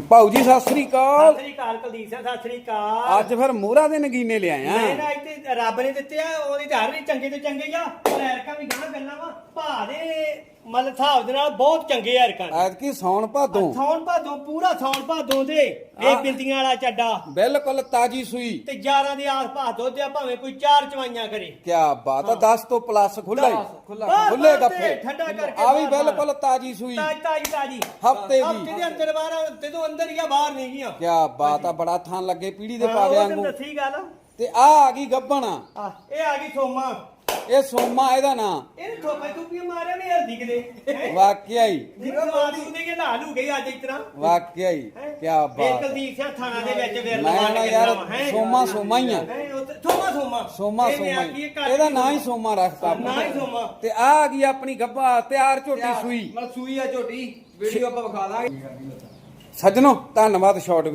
ਭਾਊ ਜੀ ਸਤਿ ਸ੍ਰੀ ਅਕਾਲ। ਸਤਿ ਸ੍ਰੀ ਅਕਾਲ ਕੁਲਦੀਪ ਸਿੰਘ ਸਤਿ ਸ੍ਰੀ ਅਕਾਲ। ਅੱਜ ਫਿਰ ਮੋਹਰਾ ਦੇ ਨਗੀਨੇ ਲਿਆਇਆ। ਮੈਂ ਨਾ ਇੱਥੇ ਰੱਬ ਨੇ ਦਿੱਤੇ ਆ ਉਹਦੀ ਧਾਰ ਵੀ ਚੰਗੇ ਤੋਂ ਚੰਗੇ ਆ। ਐਰਕਾਂ ਵੀ ਗਾਣਾ ਗੱਲਾਂ ਵਾ ਭਾ ਦੇ। ਮਤਲਬ ਹਿਸਾਬ ਦੇ ਨਾਲ ਬਹੁਤ ਚੰਗੇ ਆ ਐਰਕਾਂ ਐਤਕੀ ਸੌਣ ਭਾਦੋਂ। ਸੌਣ ਭਾਦੋਂ ਪੂਰਾ ਸੌਣ ਭਾਦੋਂ ਦੇ। ਇਹ ਆਹ। ਬਿੰਦੀਆਂ ਵਾਲਾ ਚੱਡਾ। ਬਿਲਕੁਲ ਤਾਜੀ ਸੂਈ। ਤੇ 11 ਦੇ ਆਸ ਪਾਸ ਦੁੱਧ ਆ ਭਾਵੇਂ ਕੋਈ ਚਾਰ ਚਵਾਈਆਂ ਕਰੇ। ਕੀ ਬਾਤ ਆ 10 ਤੋਂ ਪਲੱਸ ਖੁੱਲਾ ਹੀ। ਦਸ, ਖੁੱਲਾ। ਖੁੱਲੇ ਬਸ, ਗੱਫੇ। ਤੇ ਠੰਡਾ ਕਰਕੇ ਆ ਵੀ ਬਾਹਰ ਬਿਲਕੁਲ ਤਾਜੀ ਸੂਈ। ਤਾਜੀ ਤਾਜੀ ਤਾਜੀ। ਹਫ਼ਤੇ ਹਫ਼ਤੇ ਦੀ ਦੇ ਅੰਦਰ ਬਾਹਰ ਤੇ ਤੋਂ ਅੰਦਰ ਹੀ ਆ ਬਾਹਰ ਨਹੀਂ ਗਿਆ ਕੀ ਬਾਤ ਆ ਬੜਾ ਥਾਂ ਲੱਗੇ ਪੀੜੀ ਦੇ ਹਾਂ, ਉਹ ਤੈਨੂੰ ਨੂੰ। ਦੱਸੀ ਗੱਲ। ਤੇ ਆ ਆ ਗਈ ਗੱਬਣ। ਆ ਇਹ ਆ ਗਈ ਸੋਮਾ। ਇਹ ਸੋਮਾ ਇਹਦਾ ਨਾਂ। ਇਹਨੇ ਥੋਪੇ ਥੁੱਪੀਆਂ ਮਾਰਿਆ ਨਹੀਂ ਹਲਦੀ ਕਿਤੇ। ਹੈਂ? ਵਾਕਿਆ ਹੀ। ਜਿਵੇਂ ਮਾਰੀ ਹੁੰਦੀ ਕਿ ਲਾ ਲੂ ਗਈ ਅੱਜ ਇਸ ਤਰ੍ਹਾਂ। ਵਾਕਿਆ ਹੀ? ਕੀ ਇਹ ਬਾਤ ਕੁਲਦੀਪ ਸਿੰਘ ਥਾਣਾ ਦੇ ਵਿੱਚ ਫਿਰ ਮੈਂ ਲਵਾ ਨਾ ਕੇ ਯਾਰ ਹੈਂ? ਸੋਮਾ ਸੋਮਾ ਹੀ ਆ। ਤੇ- ਸੋਮਾ। ਸੋਮਾ ਸੋਮਾ ਸੋਮਾ ਹੀ। ਇਹਦਾ ਨੀ ਹੀ ਸੋਮਾ। ਰੱਖਤਾ ਆਪਾਂ। ਨਾਂ। ਹੀ ਸੋਮਾ। ਤੇ ਆ ਆ ਗਈ ਆਪਣੀ ਗੱਬਾ ਤਿਆਰ ਝੋਟੀ ਸੂਈ। ਮਤਲਬ ਸੂਈ ਆ ਝੋਟੀ। ਵੀਡੀਓ ਆਪਾਂ ਵਿਖਾ ਦਾਂਗੇ। ਸੱਜਣੋ ਧੰਨਵਾਦ ਸ਼ਾਰਟ